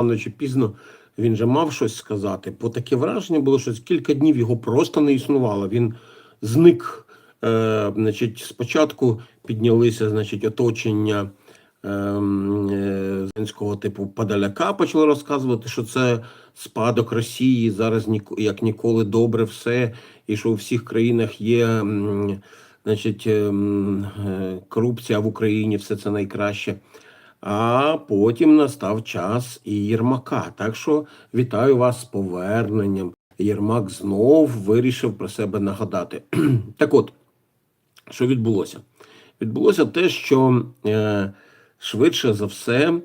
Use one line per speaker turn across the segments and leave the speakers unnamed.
рано чи пізно він же мав щось сказати. Бо таке враження було, що кілька днів його просто не існувало. Він зник. Е, значить, спочатку піднялися значить, оточення ем, е, Зеленського типу Подоляка почали розказувати, що це спадок Росії, зараз як ніколи добре все, і що у всіх країнах є значить, ем, е, корупція в Україні, все це найкраще. А потім настав час і Єрмака. Так що вітаю вас з поверненням. Єрмак знов вирішив про себе нагадати. так от, що відбулося? Відбулося те, що е, швидше за все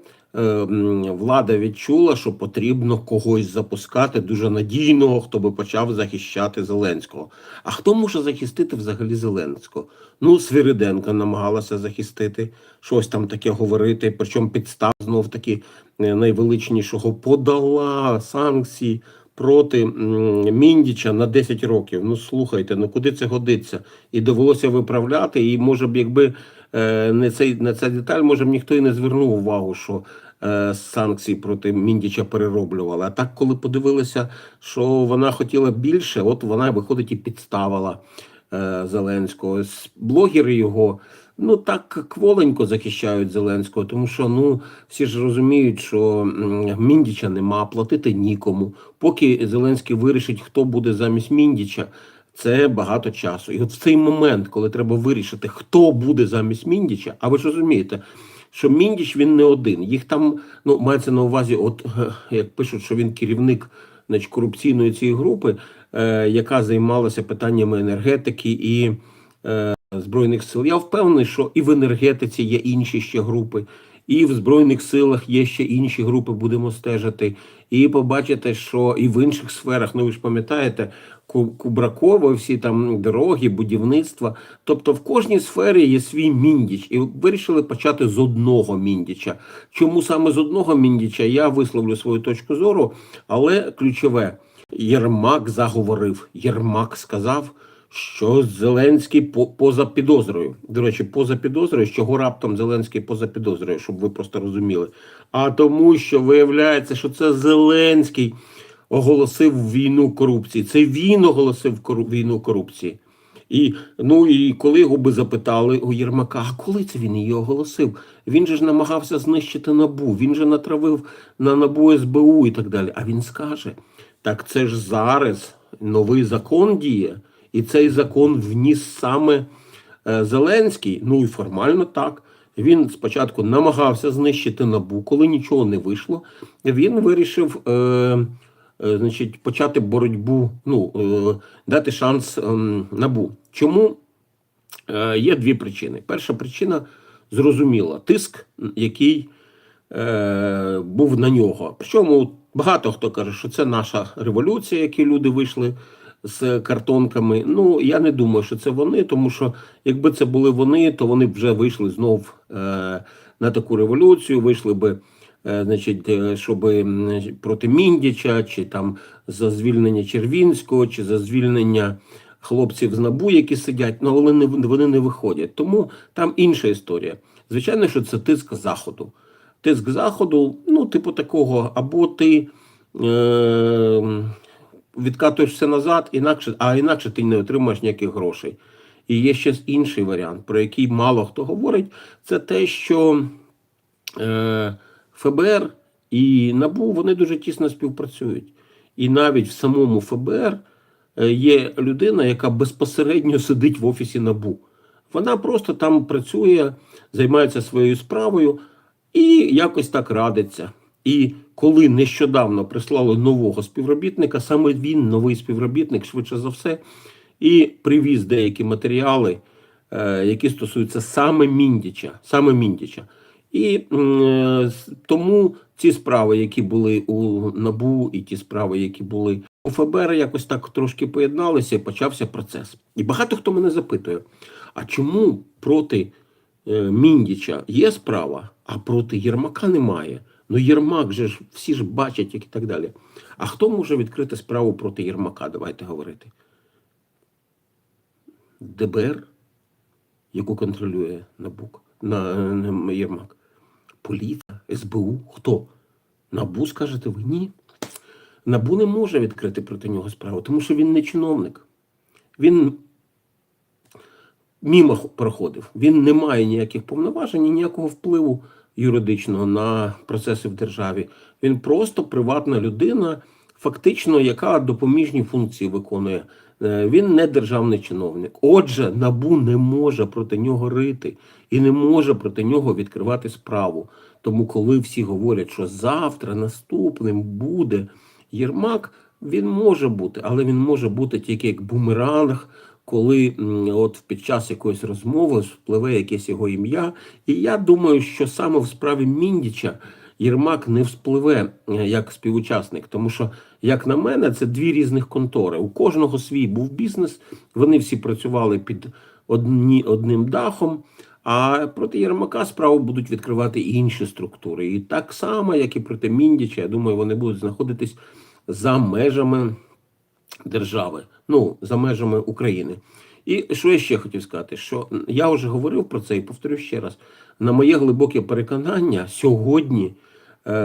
влада відчула, що потрібно когось запускати дуже надійного, хто би почав захищати Зеленського. А хто може захистити взагалі Зеленського? Ну, Свириденка намагалася захистити, щось там таке говорити, причому підстав знов таки е, найвеличнішого подала санкції проти Міндіча на 10 років. Ну слухайте, ну куди це годиться? І довелося виправляти. І може б, якби е, не цей на ця деталь, може б ніхто і не звернув увагу, що е, санкції проти Міндіча перероблювали. А так, коли подивилися, що вона хотіла більше, от вона виходить і підставила е, Зеленського. Блогери його. Ну так кволенько захищають Зеленського, тому що ну всі ж розуміють, що Міндіча нема, платити нікому. Поки Зеленський вирішить, хто буде замість Міндіча, це багато часу. І от в цей момент, коли треба вирішити, хто буде замість Міндіча, а ви ж розумієте, що Міндіч він не один. Їх там ну мається на увазі, от е, як пишуть, що він керівник значить, корупційної цієї групи, е, яка займалася питаннями енергетики і. Е, Збройних сил. Я впевнений, що і в енергетиці є інші ще групи, і в Збройних силах є ще інші групи, будемо стежити. І побачите, що і в інших сферах, ну ви ж пам'ятаєте, Кубракова, всі там дороги, будівництва. Тобто в кожній сфері є свій міндіч. І вирішили почати з одного міндіча. Чому саме з одного міндіча? Я висловлю свою точку зору, але ключове. Єрмак заговорив. Єрмак сказав, що Зеленський по- поза підозрою. До речі, поза підозрою, чого раптом Зеленський поза підозрою, щоб ви просто розуміли. А тому, що виявляється, що це Зеленський оголосив війну корупції. Це він оголосив війну корупції. І ну і коли його би запитали у Єрмака, а коли це він її оголосив? Він же ж намагався знищити набу, він же натравив на набу СБУ і так далі. А він скаже: так це ж зараз новий закон діє, і цей закон вніс саме е, Зеленський. Ну і формально так. Він спочатку намагався знищити набу, коли нічого не вийшло. Він вирішив. Е, Значить, почати боротьбу, ну е, дати шанс ем, набу. Чому Е, є дві причини. Перша причина зрозуміла тиск, який е, був на нього. Причому багато хто каже, що це наша революція, які люди вийшли з картонками. Ну я не думаю, що це вони, тому що якби це були вони, то вони б вже вийшли знов е, на таку революцію, вийшли би. Е, Значить, е, щоб проти Міндіча, чи там за звільнення Червінського, чи за звільнення хлопців з набу, які сидять, ну але не вони не виходять. Тому там інша історія. Звичайно, що це тиск заходу. Тиск заходу, ну, типу такого, або ти е, відкатуєш все назад, інакше, а інакше ти не отримаєш ніяких грошей. І є ще інший варіант, про який мало хто говорить, це те, що е, ФБР і НАБУ вони дуже тісно співпрацюють. І навіть в самому ФБР е, є людина, яка безпосередньо сидить в офісі НАБУ. Вона просто там працює, займається своєю справою і якось так радиться. І коли нещодавно прислали нового співробітника, саме він, новий співробітник, швидше за все, і привіз деякі матеріали, е, які стосуються саме Міндіча, саме Міндіча. І е, тому ці справи, які були у НАБУ, і ті справи, які були у ФБР, якось так трошки поєдналися, і почався процес. І багато хто мене запитує: а чому проти е, Міндіча є справа, а проти Єрмака немає? Ну, Єрмак же ж всі ж бачать, як і так далі. А хто може відкрити справу проти Єрмака? Давайте говорити. ДБР, яку контролює НАБУК, на, Єрмак. Поліція, СБУ, хто? Набу скажете ви ні. Набу не може відкрити проти нього справу, тому що він не чиновник. Він мімо проходив. Він не має ніяких повноважень ніякого впливу юридичного на процеси в державі. Він просто приватна людина, фактично, яка допоміжні функції виконує. Е, Він не державний чиновник. Отже, набу не може проти нього рити і не може проти нього відкривати справу. Тому, коли всі говорять, що завтра наступним буде Єрмак, він може бути, але він може бути тільки як бумеранг, коли от під час якоїсь розмови спливе якесь його ім'я. І я думаю, що саме в справі Міндіча Єрмак не вспливе е, як співучасник, тому що, як на мене, це дві різних контори. У кожного свій був бізнес, вони всі працювали під одні, одним дахом. А проти Єрмака справу будуть відкривати інші структури. І так само, як і проти Міндіча, я думаю, вони будуть знаходитись за межами держави, ну за межами України. І що я ще хотів сказати? Що я вже говорив про це і повторю ще раз: на моє глибоке переконання, сьогодні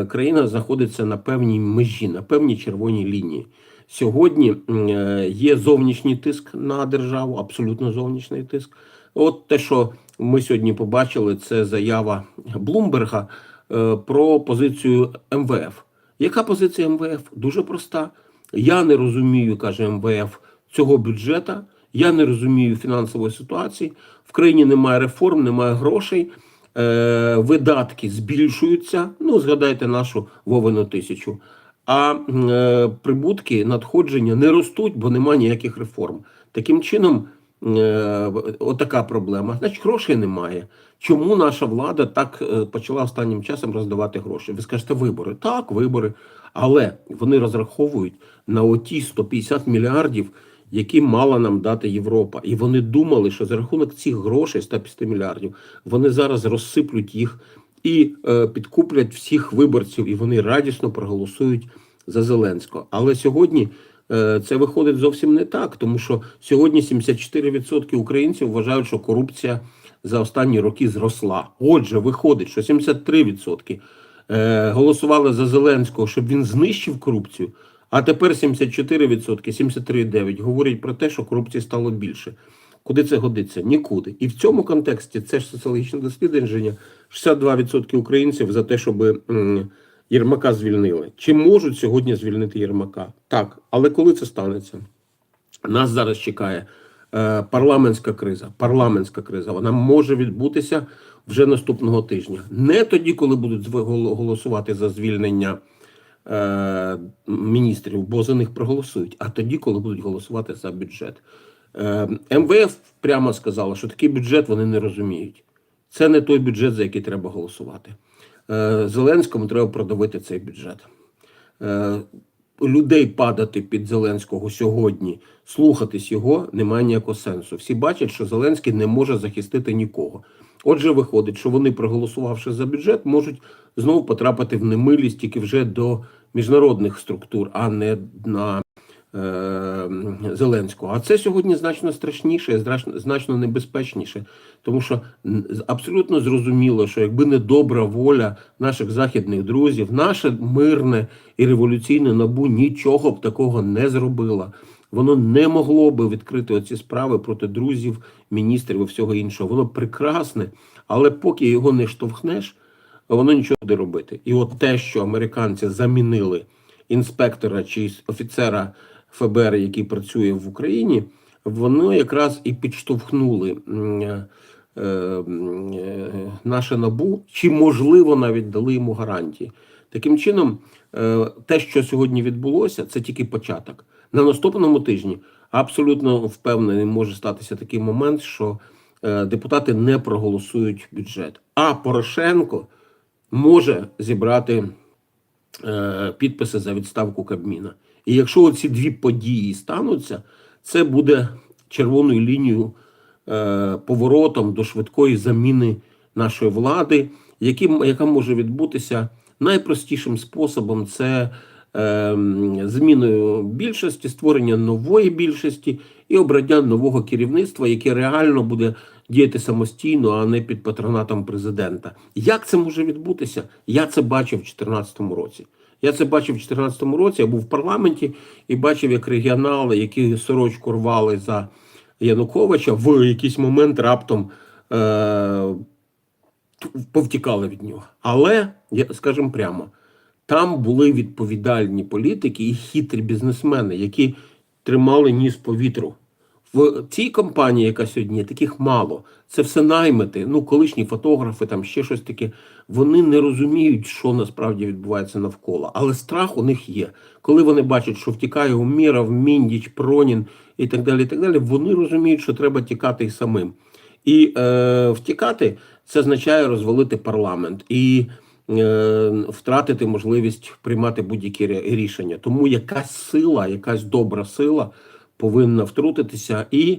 країна знаходиться на певній межі, на певній червоній лінії. Сьогодні е, є зовнішній тиск на державу, абсолютно зовнішній тиск. От те, що ми сьогодні побачили, це заява Блумберга е, про позицію МВФ. Яка позиція МВФ? Дуже проста. Я не розумію, каже МВФ, цього бюджета. Я не розумію фінансової ситуації. В країні немає реформ, немає грошей. Е, видатки збільшуються. Ну, згадайте нашу Вовину тисячу. А е, прибутки, надходження не ростуть, бо немає ніяких реформ. Таким чином, е, отака проблема. Значить, грошей немає. Чому наша влада так е, почала останнім часом роздавати гроші? Ви скажете, вибори. Так, вибори. Але вони розраховують на оті 150 мільярдів, які мала нам дати Європа. І вони думали, що за рахунок цих грошей, 150 мільярдів, вони зараз розсиплють їх і е, підкуплять всіх виборців, і вони радісно проголосують за Зеленського. Але сьогодні е, це виходить зовсім не так, тому що сьогодні 74% українців вважають, що корупція за останні роки зросла. Отже, виходить, що 73% е, голосували за Зеленського, щоб він знищив корупцію. А тепер 74%, 73,9% говорять про те, що корупції стало більше. Куди це годиться? Нікуди. І в цьому контексті це ж соціологічне дослідження. 62% українців за те, щоб Єрмака звільнили. Чи можуть сьогодні звільнити Єрмака? Так, але коли це станеться? Нас зараз чекає е, парламентська криза. Парламентська криза. Вона може відбутися вже наступного тижня. Не тоді, коли будуть голосувати за звільнення е, міністрів, бо за них проголосують, а тоді, коли будуть голосувати за бюджет. Е, МВФ прямо сказала, що такий бюджет вони не розуміють. Це не той бюджет, за який треба голосувати. Е, Зеленському треба продавити цей бюджет. Людей падати під Зеленського сьогодні, слухатись його немає ніякого сенсу. Всі бачать, що Зеленський не може захистити нікого. Отже, виходить, що вони, проголосувавши за бюджет, можуть знову потрапити в немилість тільки вже до міжнародних структур, а не на е, Зеленського. А це сьогодні значно страшніше, значно, небезпечніше, тому що абсолютно зрозуміло, що якби не добра воля наших західних друзів, наше мирне і революційне набу нічого б такого не зробило. Воно не могло би відкрити оці справи проти друзів, міністрів і всього іншого. Воно прекрасне, але поки його не штовхнеш, воно нічого не робити. І от те, що американці замінили інспектора чи офіцера ФБР, який працює в Україні, воно якраз і підштовхнули е, е, е, наше набу, чи можливо навіть дали йому гарантії. Таким чином, те, що сьогодні відбулося, це тільки початок. На наступному тижні абсолютно впевнений може статися такий момент, що е, депутати не проголосують бюджет. А Порошенко може зібрати е, підписи за відставку Кабміна. І якщо ці дві події стануться, це буде червоною лінією, е, поворотом до швидкої заміни нашої влади, яка може відбутися найпростішим способом це зміною більшості, створення нової більшості і обрання нового керівництва, яке реально буде діяти самостійно, а не під патронатом президента. Як це може відбутися? Я це бачив у 2014 році. Я це бачив у 2014 році. Я був в парламенті і бачив, як регіонали, які сорочку рвали за Януковича, в якийсь момент раптом е- повтікали від нього. Але я скажемо прямо, там були відповідальні політики і хитрі бізнесмени, які тримали ніс по вітру. В цій компанії, яка сьогодні є, таких мало. Це все наймити. Ну, колишні фотографи, там ще щось таке. Вони не розуміють, що насправді відбувається навколо. Але страх у них є. Коли вони бачать, що втікає Уміров, Міндіч, Пронін і так далі, і так далі, вони розуміють, що треба тікати і самим. І е, втікати це означає розвалити парламент і втратити можливість приймати будь-які рішення. Тому якась сила, якась добра сила повинна втрутитися і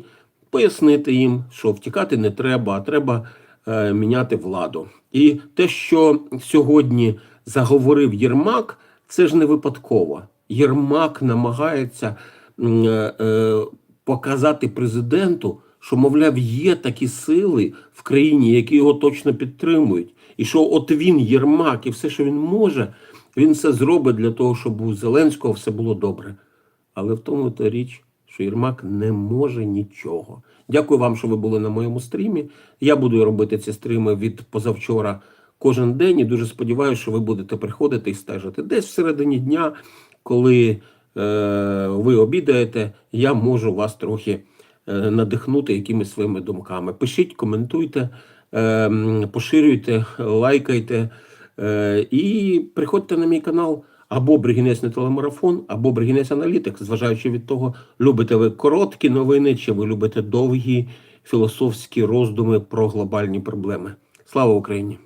пояснити їм, що втікати не треба, а треба е, міняти владу. І те, що сьогодні заговорив Єрмак, це ж не випадково. Єрмак намагається е, е, показати президенту, що, мовляв, є такі сили в країні, які його точно підтримують. І що от він, Єрмак, і все, що він може, він все зробить для того, щоб у Зеленського все було добре. Але в тому то річ, що Єрмак не може нічого. Дякую вам, що ви були на моєму стрімі. Я буду робити ці стріми від позавчора кожен день і дуже сподіваюся, що ви будете приходити і стежити. Десь всередині дня, коли е, ви обідаєте, я можу вас трохи е, надихнути якимись своїми думками. Пишіть, коментуйте, поширюйте, лайкайте е, і приходьте на мій канал. Або Бригінець не телемарафон, або Бригінець аналітик, зважаючи від того, любите ви короткі новини, чи ви любите довгі філософські роздуми про глобальні проблеми. Слава Україні!